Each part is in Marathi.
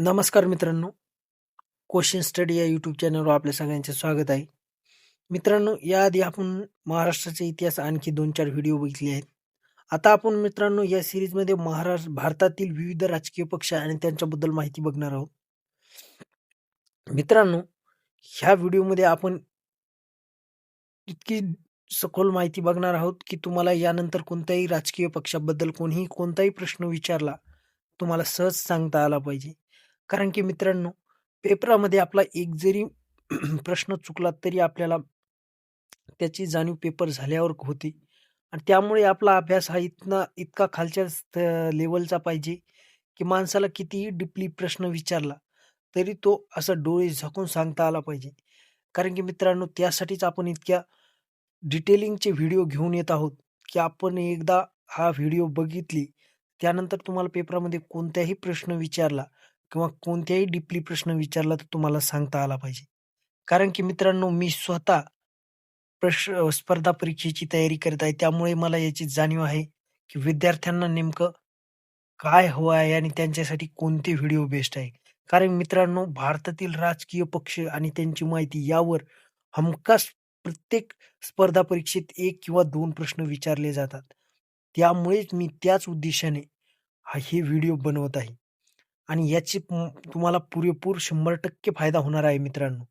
नमस्कार मित्रांनो. क्वेश्चन स्टडी या यूट्यूब चॅनलवर आपल्या सगळ्यांचे स्वागत आहे. मित्रांनो याआधी आपण महाराष्ट्राचा इतिहास आणखी दोन चार व्हिडिओ बघितले आहेत. आता आपण मित्रांनो या सिरीजमध्ये महाराष्ट्र भारतातील विविध राजकीय पक्ष आणि त्यांच्याबद्दल माहिती बघणार आहोत. मित्रांनो ह्या व्हिडिओमध्ये आपण इतकी सखोल माहिती बघणार आहोत की तुम्हाला यानंतर कोणत्याही राजकीय पक्षाबद्दल कोणीही कोणताही प्रश्न विचारला तुम्हाला सहज सांगता आला पाहिजे. कारण की मित्रांनो पेपरामध्ये आपला एक जरी प्रश्न चुकला तरी आपल्याला त्याची जाणीव पेपर झाल्यावर होती. आणि त्यामुळे आपला अभ्यास हा इतना इतका खालच्या लेवलचा पाहिजे की माणसाला कितीही डिपली प्रश्न विचारला तरी तो असं डोळे झाकून सांगता आला पाहिजे. कारण की मित्रांनो त्यासाठीच आपण इतक्या डिटेलिंगचे व्हिडिओ घेऊन येत आहोत की आपण एकदा हा व्हिडिओ बघितली त्यानंतर तुम्हाला पेपरामध्ये कोणत्याही प्रश्न विचारला किंवा कोणत्याही डीपली प्रश्न विचारला तर तुम्हाला सांगता आला पाहिजे. कारण की मित्रांनो मी स्वतः प्रश्न स्पर्धा परीक्षेची तयारी करत आहे. त्यामुळे मला याची जाणीव आहे की विद्यार्थ्यांना नेमकं काय हवं आहे आणि त्यांच्यासाठी कोणते व्हिडिओ बेस्ट आहे. कारण मित्रांनो भारतातील राजकीय पक्ष आणि त्यांची माहिती यावर हमखास प्रत्येक स्पर्धा परीक्षेत एक किंवा दोन प्रश्न विचारले जातात. त्यामुळेच मी त्याच उद्देशाने हा हे व्हिडिओ बनवत आहे. आणि याची तुम्हाला पुरेपूर शंभर टक्के फायदा होणार आहे मित्रांनो.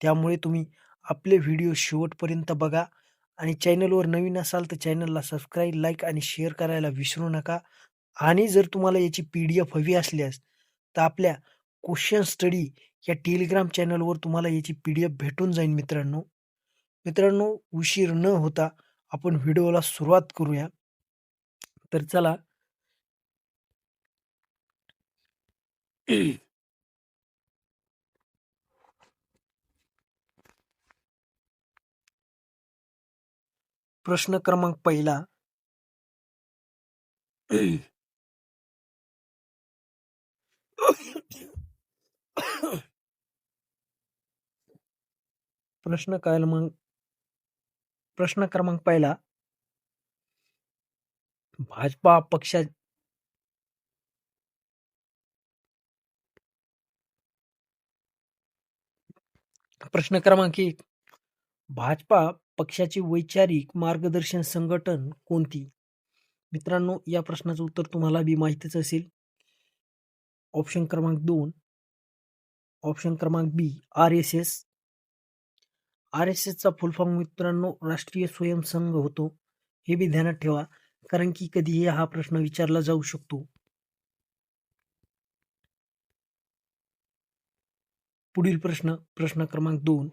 त्यामुळे तुम्ही आपले व्हिडिओ शेवटपर्यंत बघा आणि चॅनलवर नवीन असाल तर चॅनलला सबस्क्राईब लाईक आणि शेअर करायला विसरू नका. आणि जर तुम्हाला याची पी डी एफ हवी असल्यास तर आपल्या क्वेश्चन स्टडी या टेलिग्राम चॅनलवर तुम्हाला याची पी डी एफ भेटून जाईल मित्रांनो. मित्रांनो उशीर न होता आपण व्हिडिओला सुरुवात करूया. तर चला प्रश्न क्रमांक पहिला. प्रश्न काय मग प्रश्न क्रमांक पहिला. भाजपा पक्षा प्रश्न क्रमांक एक. भाजपा पक्षाची वैचारिक मार्गदर्शन संघटन कोणती? मित्रांनो या प्रश्नाचं उत्तर तुम्हाला बी माहितीच असेल. ऑप्शन क्रमांक दोन. ऑप्शन क्रमांक B R S S R S एसचा full form मित्रांनो राष्ट्रीय स्वयंसंघ होतो. हे बी ध्यानात ठेवा कारण की कधीही हा प्रश्न विचारला जाऊ शकतो. पुढील प्रश्न प्रश्न क्रमांक दोन.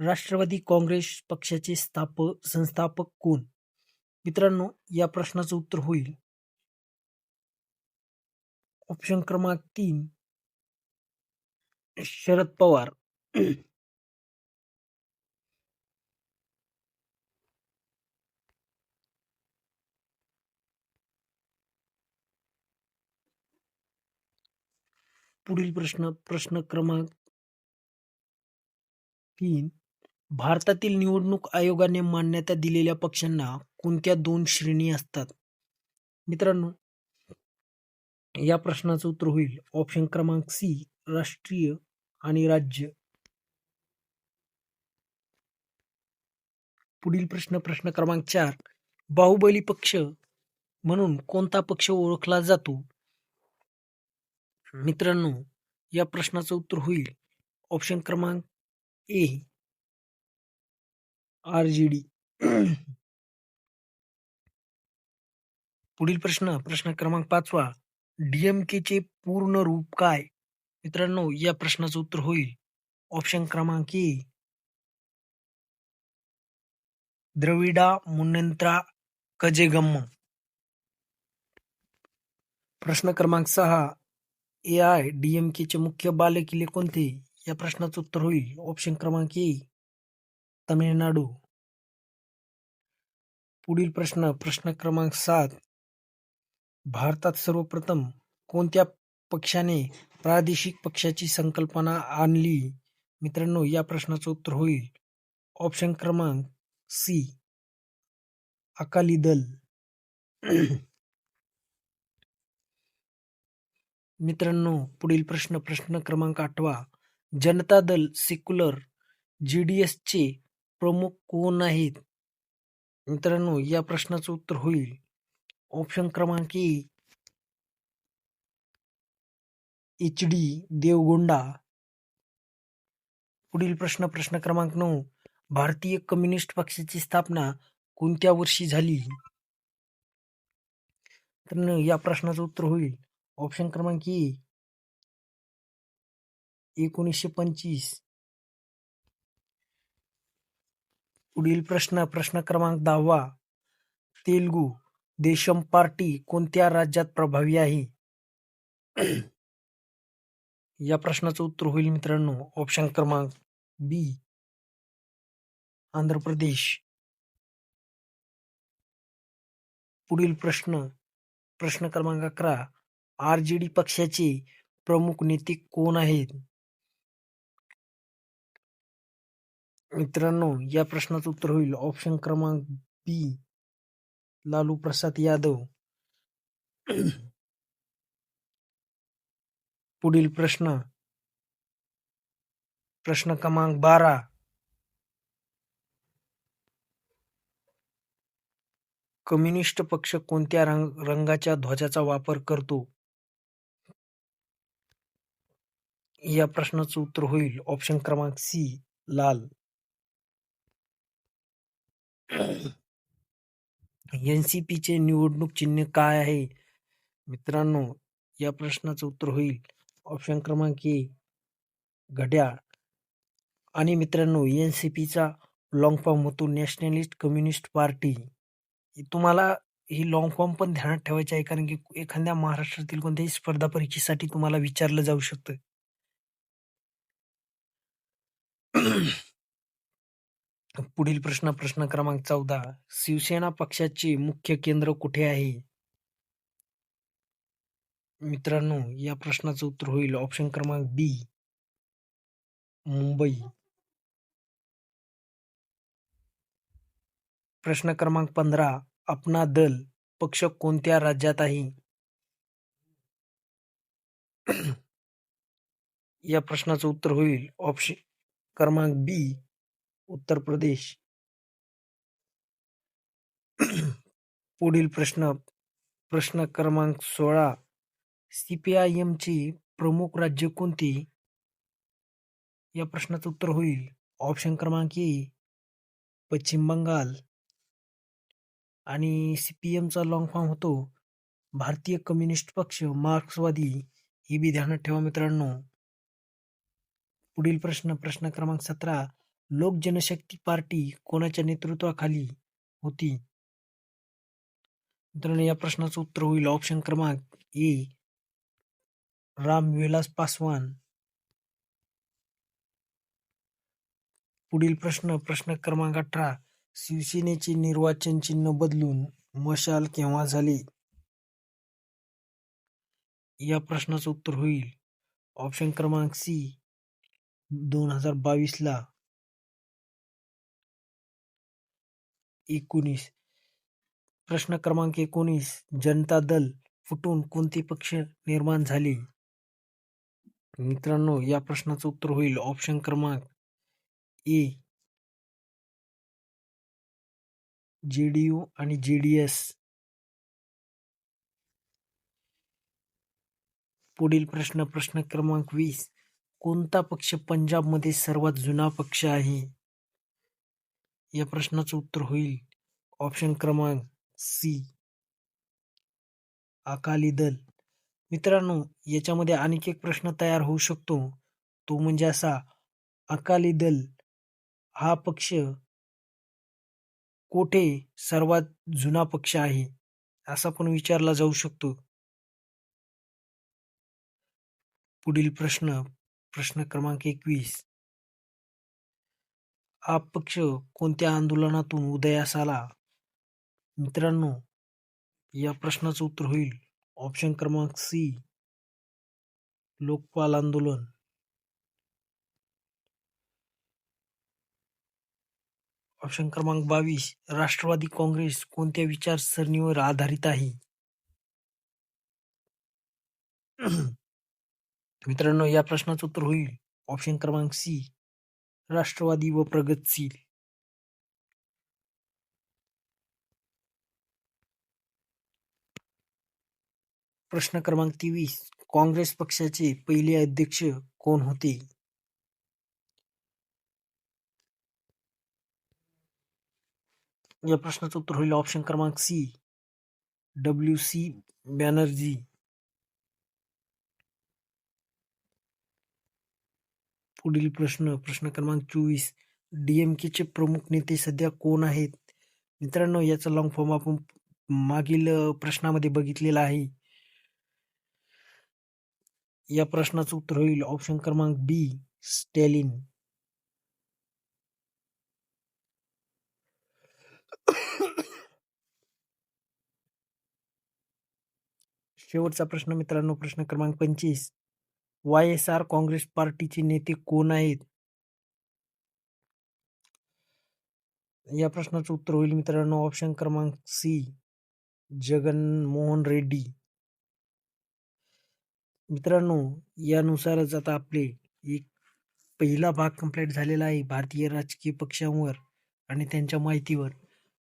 राष्ट्रवादी काँग्रेस पक्षाचे स्थापक संस्थापक कोण? मित्रांनो या प्रश्नाचं उत्तर होईल. ऑप्शन क्रमांक तीन. शरद पवार. पुढील प्रश्न प्रश्न क्रमांक तीन. भारतातील निवडणूक आयोगाने मान्यता दिलेल्या पक्षांना कोणत्या दोन श्रेणी असतात? मित्रांनो या प्रश्नाचं उत्तर होईल. ऑप्शन क्रमांक सी राष्ट्रीय आणि राज्य. पुढील प्रश्न प्रश्न क्रमांक चार. बाहुबली पक्ष म्हणून कोणता पक्ष ओळखला जातो? मित्रांनो या प्रश्नाचं उत्तर होईल. ऑप्शन क्रमांक ए आर जी डी पुढील प्रश्न प्रश्न क्रमांक पाचवा. डीएमकेचे पूर्ण रूप काय? मित्रांनो या प्रश्नाचं उत्तर होईल. ऑप्शन क्रमांक ए द्रविडा मुन्नेंत्रा कजेगम्म. प्रश्न क्रमांक सहा. ए आय डी एम केचे मुख्य बालेकिल्ले कोणते? या प्रश्नाचं उत्तर होईल. ऑप्शन क्रमांक ए तमिळनाडू. पुढील प्रश्न प्रश्न क्रमांक सात. भारतात सर्वप्रथम कोणत्या पक्षाने प्रादेशिक पक्षाची संकल्पना आणली? मित्रांनो या प्रश्नाचं उत्तर होईल. ऑप्शन क्रमांक सी अकाली दल. मित्रांनो पुढील प्रश्न प्रश्न क्रमांक आठवा. Janata Dal secular G D एसचे प्रमुख कोण आहेत? मित्रांनो या प्रश्नाचं उत्तर होईल. ऑप्शन क्रमांक ए. H D Devagonda. पुढील प्रश्न प्रश्न क्रमांक नऊ. भारतीय कम्युनिस्ट पक्षाची स्थापना कोणत्या वर्षी झाली? तर या प्रश्नाचं उत्तर होईल. ऑप्शन क्रमांक ए एकोणीसशे पंचवीस. पुढील प्रश्न प्रश्न क्रमांक दहावा. तेलगू देशम पार्टी कोणत्या राज्यात प्रभावी आहे? या प्रश्नाचं उत्तर होईल मित्रांनो ऑप्शन क्रमांक बी आंध्र प्रदेश. पुढील प्रश्न प्रश्न क्रमांक अकरा. आर जे डी पक्षाचे प्रमुख नेते कोण आहेत? मित्रांनो या प्रश्नाचं उत्तर होईल. ऑप्शन क्रमांक बी लालू प्रसाद यादव. पुढील प्रश्न. प्रश्न क्रमांक बारा. कम्युनिस्ट पक्ष कोणत्या रंग रंगाच्या ध्वजाचा वापर करतो? या प्रश्नाचं उत्तर होईल. ऑप्शन क्रमांक सी लाल. एनसीपीचे निवडणूक चिन्ह काय आहे? मित्रांनो या प्रश्नाचं उत्तर होईल. ऑप्शन क्रमांक ए घड्याळ. आणि मित्रांनो एन सी पीचा लॉंग फॉर्म होतो नॅशनलिस्ट कम्युनिस्ट पार्टी तुम्हाला ही लॉंग फॉर्म पण ध्यानात ठेवायची आहे कारण की एखाद्या महाराष्ट्रातील कोणत्याही स्पर्धा परीक्षेसाठी तुम्हाला विचारलं जाऊ शकतं. पुढील प्रश्न प्रश्न क्रमांक चौदा. शिवसेना पक्षाचे मुख्य केंद्र कुठे आहे? मित्रांनो या प्रश्नाचं उत्तर होईल ऑप्शन क्रमांक बी मुंबई. प्रश्न क्रमांक पंधरा. अपना दल पक्ष कोणत्या राज्यात आहे? या प्रश्नाचं उत्तर होईल ऑप्शन क्रमांक बी उत्तर प्रदेश. पुढील प्रश्न प्रश्न क्रमांक सोळा. ची प्रमुख राज्य कोणती? या प्रश्नाचं उत्तर होईल. ऑप्शन क्रमांक ए पश्चिम बंगाल. आणि सी पी एमचा लॉंग फॉर्म होतो भारतीय कम्युनिस्ट पक्ष मार्क्सवादी. हे बी ध्यानात ठेवा मित्रांनो. पुढील प्रश्न प्रश्न क्रमांक सतरा. लोक जनशक्ती पार्टी कोणाच्या नेतृत्वाखाली होती? मित्रांनो या प्रश्नाचं उत्तर होईल ऑप्शन क्रमांक ए रामविलास पासवान. पुढील प्रश्न प्रश्न क्रमांक अठरा. शिवसेनेचे निर्वाचन चिन्ह बदलून मशाल केव्हा झाले? या प्रश्नाचं उत्तर होईल ऑप्शन क्रमांक सी दोन हजार बावीसला एकोणीस. प्रश्न क्रमांक एकोणीस. जनता दल फुटून कोणते पक्ष निर्माण झाले? मित्रांनो या प्रश्नाचं उत्तर होईल. ऑप्शन क्रमांक ए जे डी यू आणि जे डी एस पुढील प्रश्न प्रश्न क्रमांक वीस. कोणता पक्ष पंजाबमध्ये सर्वात जुना पक्ष आहे? या प्रश्नाचं उत्तर होईल. ऑप्शन क्रमांक सी. अकाली दल. मित्रांनो याच्यामध्ये आणखी एक प्रश्न तयार होऊ शकतो. तो म्हणजे असा अकाली दल हा पक्ष कोठे सर्वात जुना पक्ष आहे? असा पण विचारला जाऊ शकतो. पुढील प्रश्न प्रश्न क्रमांक एकवीस. हा पक्ष कोणत्या आंदोलनातून उदयास आला मित्रांनो या प्रश्नाचं उत्तर होईल. ऑप्शन क्रमांक सी लोकपाल आंदोलन. ऑप्शन क्रमांक बावीस. राष्ट्रवादी काँग्रेस कोणत्या विचारसरणीवर आधारित आहे? मित्रांनो या प्रश्नाचं उत्तर होईल. ऑप्शन क्रमांक सी राष्ट्रवादी व प्रगतशील प्रश्न क्रमांक तेवीस. काँग्रेस पक्षाचे पहिले अध्यक्ष कोण होते? या प्रश्नाचं उत्तर होईल. ऑप्शन क्रमांक सी डब्ल्यू सी बॅनर्जी. पुढील प्रश्न प्रश्न क्रमांक चोवीस. डी एम केचे प्रमुख नेते सध्या कोण आहेत? मित्रांनो याचा लॉंग फॉर्म आपण मागील प्रश्नामध्ये बघितलेला आहे. या प्रश्नाचं उत्तर होईल ऑप्शन क्रमांक बी स्टॅलिन शेवटचा प्रश्न मित्रांनो प्रश्न क्रमांक पंचवीस. वाय एस आर काँग्रेस पार्टीचे नेते कोण आहेत? या प्रश्नाचं उत्तर होईल मित्रांनो. ऑप्शन क्रमांक सी जगनमोहन रेड्डी. मित्रांनो यानुसारच आता आपले एक पहिला भाग कंप्लीट झालेला आहे. भारतीय राजकीय पक्षांवर आणि त्यांच्या माहितीवर.